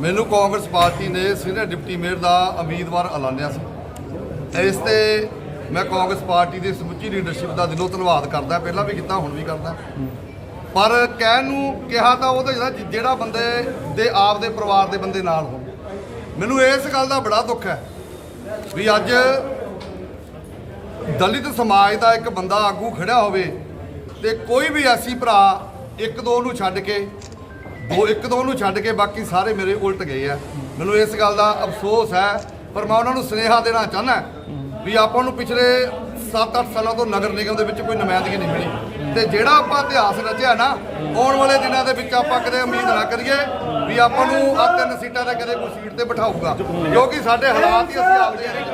ਮੈਨੂੰ ਕਾਂਗਰਸ ਪਾਰਟੀ ਨੇ senior deputy mayor ਦਾ ਉਮੀਦਵਾਰ ਐਲਾਨਿਆ ਸੀ। ਇਸ ਤੇ ਮੈਂ ਕਾਂਗਰਸ ਪਾਰਟੀ ਦੀ ਸਮੁੱਚੀ ਲੀਡਰਸ਼ਿਪ ਦਾ ਦਿਲੋਂ ਧੰਨਵਾਦ ਕਰਦਾ, ਪਹਿਲਾਂ ਵੀ ਕੀਤਾ, ਹੁਣ ਵੀ ਕਰਦਾ। ਪਰ ਕਹਿਣ ਨੂੰ ਕਿਹਾ ਤਾਂ ਉਹਦਾ ਜਿਹੜਾ ਬੰਦੇ ਦੇ ਆਪ ਦੇ ਪਰਿਵਾਰ ਦੇ ਬੰਦੇ ਨਾਲ ਹੋਣ। ਮੈਨੂੰ ਇਸ ਗੱਲ ਦਾ ਬੜਾ ਦੁੱਖ ਹੈ ਵੀ ਅੱਜ ਦਲਿਤ ਸਮਾਜ ਦਾ ਇੱਕ ਬੰਦਾ ਆਗੂ ਖੜਿਆ ਹੋਵੇ ਤੇ ਕੋਈ ਵੀ ਐਸੀ ਭਰਾ ਇੱਕ ਦੋ ਨੂੰ ਛੱਡ ਕੇ ਉਹ ਇੱਕ ਦੋ ਨੂੰ ਛੱਡ ਕੇ ਬਾਕੀ ਸਾਰੇ ਮੇਰੇ ਉਲਟ ਗਏ ਆ। ਮੈਨੂੰ ਇਸ ਗੱਲ ਦਾ ਅਫਸੋਸ ਹੈ, ਪਰ ਮੈਂ ਉਹਨਾਂ ਨੂੰ ਸੁਨੇਹਾ ਦੇਣਾ ਚਾਹੁੰਦਾ ਵੀ ਆਪਾਂ ਨੂੰ ਪਿਛਲੇ 7-8 ਸਾਲਾਂ ਤੋਂ ਨਗਰ ਨਿਗਮ ਦੇ ਵਿੱਚ ਕੋਈ ਨੁਮਾਇੰਦਗੀ ਨਹੀਂ ਮਿਲੀ। ਤੇ ਜਿਹੜਾ ਆਪਾਂ ਇਤਿਹਾਸ ਰਚਿਆ ਨਾ, ਆਉਣ ਵਾਲੇ ਦਿਨਾਂ ਦੇ ਵਿੱਚ ਆਪਾਂ ਕਦੇ ਉਮੀਦ ਨਾ ਕਰੀਏ ਵੀ ਆਪਾਂ ਨੂੰ ਆ ਤਿੰਨ ਸੀਟਾਂ ਤੇ ਕਦੇ ਕੋਈ ਸੀਟ ਤੇ ਬਿਠਾਊਗਾ। ਕਿਉਂਕਿ ਸਾਡੇ ਹਾਲਾਤ ਹੀ ਅਸੀਂ ਆਪਦੇ ਨਹੀਂ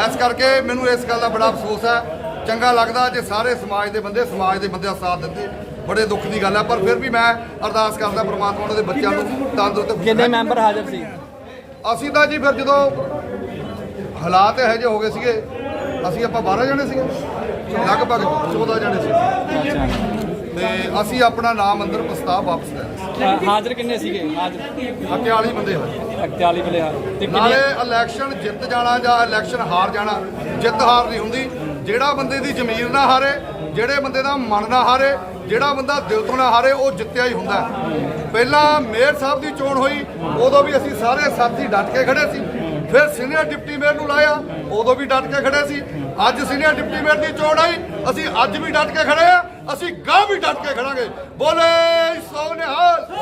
ਇਸ ਕਰਕੇ ਮੈਨੂੰ ਇਸ ਗੱਲ ਦਾ ਬੜਾ ਅਫਸੋਸ ਹੈ। ਚੰਗਾ ਲੱਗਦਾ ਜੇ ਸਾਰੇ ਸਮਾਜ ਦੇ ਬੰਦੇ ਸਮਾਜ ਦੇ ਬੰਦੇ ਦਾ ਸਾਥ ਦਿੰਦੇ। ਬੜੇ ਦੁੱਖ ਦੀ ਗੱਲ ਹੈ ਪਰ ਫਿਰ ਵੀ ਮੈਂ ਅਰਦਾਸ ਕਰਦਾ ਪ੍ਰਮਾਤਮਾ ਉਹਨਾਂ ਦੇ ਬੱਚਿਆਂ ਨੂੰ ਤੰਦਰੁਸਤ ਕਿੰਨੇ ਮੈਂਬਰ ਹਾਜ਼ਰ ਸੀ? ਅਸੀਂ ਤਾਂ ਜੀ ਫਿਰ ਜਦੋਂ ਹਾਲਾਤ ਇਹੋ ਜਿਹੇ ਹੋ ਗਏ ਸੀਗੇ ਅਸੀਂ ਆਪਾਂ 12 ਜਣੇ ਸੀਗੇ ਲਗਭਗ 14 ਜਣੇ ਸੀ। ਤੇ ਅਸੀਂ ਆਪਣਾ ਨਾਮ ਅੰਦਰ ਪ੍ਰਸਤਾਵ ਵਾਪਸ ਲੈ ਹਾਜ਼ਰ ਕਿੰਨੇ ਸੀਗੇ? ਹਾਜ਼ਰ। ਅੱਗੇ ਵਾਲੀ ਬੰਦੇ ਹੋਏ 41 ਵੇਲੇ ਹਾਜ਼ਰ। ਤੇ ਨਾਲੇ ਇਲੈਕਸ਼ਨ ਜਿੱਤ ਜਾਣਾ ਜਾਂ ਇਲੈਕਸ਼ਨ ਹਾਰ ਜਾਣਾ ਜਿੱਤ ਹਾਰ ਨਹੀਂ ਹੁੰਦੀ। ਜਿਹੜਾ ਬੰਦੇ ਦੀ ਜ਼ਮੀਰ ਨਾ ਹਾਰੇ ਜਿਹੜੇ ਬੰਦੇ ਦਾ ਮਨ ਨਾ ਹਾਰੇ ਜਿਹੜਾ ਬੰਦਾ ਦਿਲ ਤੋਂ ਨਾ ਹਾਰੇ, ਉਹ ਜਿੱਤਿਆ ਹੀ ਹੁੰਦਾ। ਪਹਿਲਾਂ ਮੇਅਰ ਸਾਹਿਬ ਦੀ ਚੋਣ ਹੋਈ, ਉਦੋਂ ਵੀ ਅਸੀਂ ਸਾਰੇ ਸਾਥੀ ਡਟ ਕੇ ਖੜੇ ਸੀ। ਫਿਰ ਸੀਨੀਅਰ ਡਿਪਟੀ ਮੇਅਰ ਨੂੰ ਲਾਇਆ, ਉਦੋਂ ਵੀ ਡਟ ਕੇ ਖੜੇ ਸੀ। ਅੱਜ ਸੀਨੀਅਰ ਡਿਪਟੀ ਮੇਅਰ ਦੀ ਚੋਣ ਆਈ, ਅਸੀਂ ਅੱਜ ਵੀ ਡਟ ਕੇ ਖੜੇ ਆ, ਅਸੀਂ ਗਾਂ ਵੀ ਡਟ ਕੇ ਖੜਾਂਗੇ। ਬੋਲੇ, ਸੋ ਨਿਹਾਲ! ਅਸੀਂ